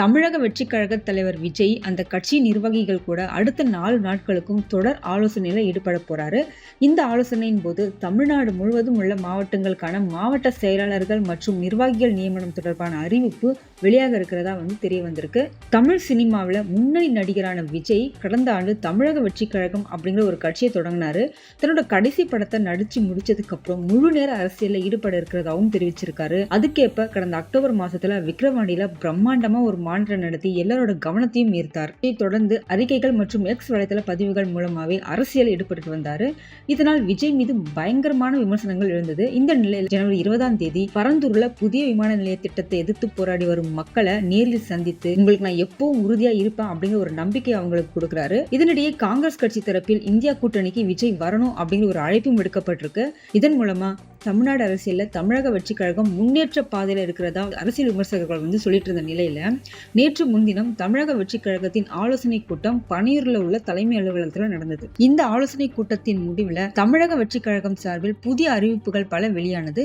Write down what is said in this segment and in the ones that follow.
தமிழக வெற்றி கழக தலைவர் விஜய் அந்த கட்சி நிர்வாகிகள் கூட அடுத்த நாலு நாட்களுக்கும் தொடர் ஆலோசனையில் ஈடுபட போறாரு. இந்த ஆலோசனையின் போது தமிழ்நாடு முழுவதும் உள்ள மாவட்டங்களுக்கான மாவட்ட செயலாளர்கள் மற்றும் நிர்வாகிகள் நியமனம் தொடர்பான அறிவிப்பு வெளியாக இருக்கிறதா வந்து தெரிய வந்திருக்கு. தமிழ் சினிமாவில் முன்னணி நடிகரான விஜய் கடந்த ஆண்டு தமிழக வெற்றி கழகம் அப்படிங்கிற ஒரு கட்சியை தொடங்கினாரு. தன்னோட கடைசி படத்தை நடிச்சு முடிச்சதுக்கு அப்புறம் முழு நேர அரசியலில் ஈடுபட இருக்கிறதாகவும் தெரிவிச்சிருக்காரு. அதுக்கேற்ப கடந்த அக்டோபர் மாசத்துல விக்ரவாண்டியில பிரம்மாண்டமா ஒரு மாநாட்டை நடத்தி எல்லாரோட கவனத்தையும் ஈர்த்தார். இதைத் தொடர்ந்து அறிக்கைகள் மற்றும் எக்ஸ் வலைதள பதிவுகள் மூலமாகவே அரசியல் ஈடுபட்டு வந்தார். இதனால் விஜய் மீது பயங்கரமான விமர்சனங்கள் எழுந்தது. இந்த நிலையில் ஜனவரி இருபதாம் தேதி பரந்தூர்ல புதிய விமான நிலைய திட்டத்தை எதிர்த்து போராடி வரும் மக்களை நேரில் சந்தித்து உங்களுக்கு நான் எப்பவும் உறுதியா இருப்பேன் அப்படிங்கிற ஒரு நம்பிக்கை அவங்களுக்கு கொடுக்குறாரு. இதனிடையே காங்கிரஸ் கட்சி தரப்பில் இந்தியா கூட்டணிக்கு விஜய் வரணும் அப்படிங்கிற ஒரு அழைப்பும் விடுக்கப்பட்டிருக்கு. இதன் மூலமா தமிழ்நாடு அரசியலில் தமிழக வெற்றி கழகம் முன்னேற்ற பாதையில் இருக்கிறதா அரசியல் விமர்சகர்கள் வந்து சொல்லிட்டு இருந்த நிலையில் நேற்று முன்தினம் தமிழக வெற்றி கழகத்தின் ஆலோசனை கூட்டம் பனையூரில் உள்ள தலைமை அலுவலகத்தில் நடந்தது. இந்த ஆலோசனை கூட்டத்தின் முடிவில் தமிழக வெற்றி கழகம் சார்பில் புதிய அறிவிப்புகள் பல வெளியானது.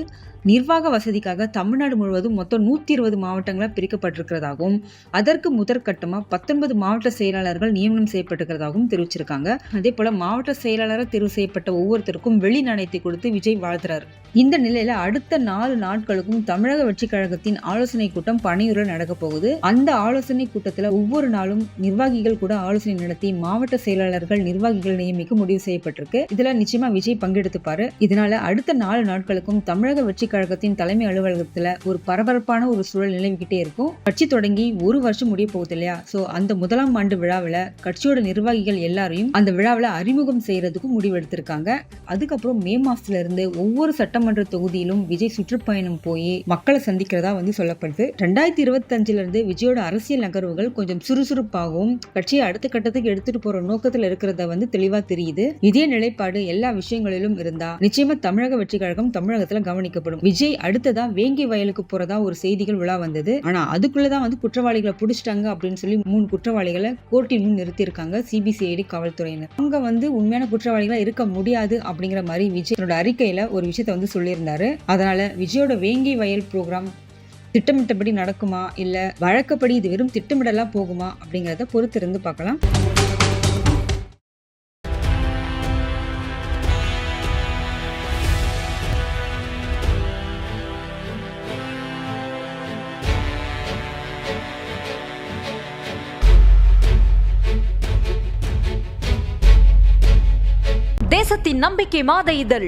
நிர்வாக வசதிக்காக தமிழ்நாடு முழுவதும் மொத்தம் நூற்றி இருபது மாவட்டங்களாக பிரிக்கப்பட்டிருக்கிறதாகவும் அதற்கு முதற்கட்டமாக பத்தொன்பது மாவட்ட செயலாளர்கள் நியமனம் செய்யப்பட்டிருக்கிறதாகவும் தெரிவிச்சிருக்காங்க. அதே போல மாவட்ட செயலாளராக தேர்வு செய்யப்பட்ட ஒவ்வொருத்தருக்கும் வெளி நாணயத்தை கொடுத்து விஜய் வாழ்த்துறாரு. இந்த நிலையில அடுத்த நாலு நாட்களுக்கும் தமிழக வெற்றிக் கழகத்தின் ஆலோசனை கூட்டம் பணியூரில் நடக்க போகுது. அந்த ஆலோசனை கூட்டத்தில் ஒவ்வொரு நாளும் நிர்வாகிகள் கூட ஆலோசனை நடத்தி மாவட்ட செயலாளர்கள் நிர்வாகிகள் நியமிக்க முடிவு செய்யப்பட்டிருக்கு. இதுல நிச்சயமா விஜய் பங்கெடுத்துப்பாரு. இதனால அடுத்த நாலு நாட்களுக்கும் தமிழக வெற்றிக் கழகத்தின் தலைமை அலுவலகத்துல ஒரு பரபரப்பான ஒரு சூழல் நிலவிக்கிட்டே இருக்கும். கட்சி தொடங்கி ஒரு வருஷம் முடிய போகுது இல்லையா? சோ அந்த முதலாம் ஆண்டு விழாவில் கட்சியோட நிர்வாகிகள் எல்லாரையும் அந்த விழாவில் அறிமுகம் செய்யறதுக்கும் முடிவெடுத்திருக்காங்க. அதுக்கப்புறம் மே மாசத்துல இருந்து ஒவ்வொரு சட்டமன்ற தொகுதியிலும் விஜய் சுற்றுப்பயணம் போய் மக்களை சந்திக்கிறதா வந்து சொல்லப்படுது. ரெண்டாயிரத்தி இருபத்தஞ்சுல இருந்து விஜயோட அரசியல் நகர்வுகள் கொஞ்சம் சுறுசுறுப்பாகவும் கட்சியை அடுத்த கட்டத்துக்கு எடுத்துட்டு போற நோக்கத்தில் இருக்கிறத வந்து தெளிவா தெரியுது. இதே நிலைப்பாடு எல்லா விஷயங்களிலும் இருந்தா நிச்சயமா தமிழக வெற்றி கழகம் தமிழகத்துல கவனிக்கப்படும். விஜய் அடுத்ததா வேங்கி வயலுக்கு போறதா ஒரு செய்திகள் விழா வந்தது. ஆனா அதுக்குள்ளதான் வந்து குற்றவாளிகளை பிடிச்சிட்டாங்க அப்படின்னு சொல்லி மூணு குற்றவாளிகளை கோர்ட்டின் முன் நிறுத்தியிருக்காங்க சிபிசிஐடி காவல்துறையினர். அவங்க வந்து உண்மையான குற்றவாளிகளா இருக்க முடியாது அப்படிங்கிற மாதிரி விஜய் தன்னோட அறிக்கையில ஒரு விஷயத்த வந்து சொல்லியிருந்தாரு. அதனால விஜயோட வேங்கி வயல் ப்ரோக்ராம் திட்டமிட்டபடி நடக்குமா? இல்லை வழக்கப்படி இது வெறும் திட்டமிடலா போகுமா? அப்படிங்கறத பொறுத்திருந்து பார்க்கலாம். தேசத்தின் நம்பிக்கை மாத இதழ்.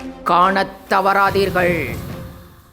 காணத் தவறாதீர்கள்.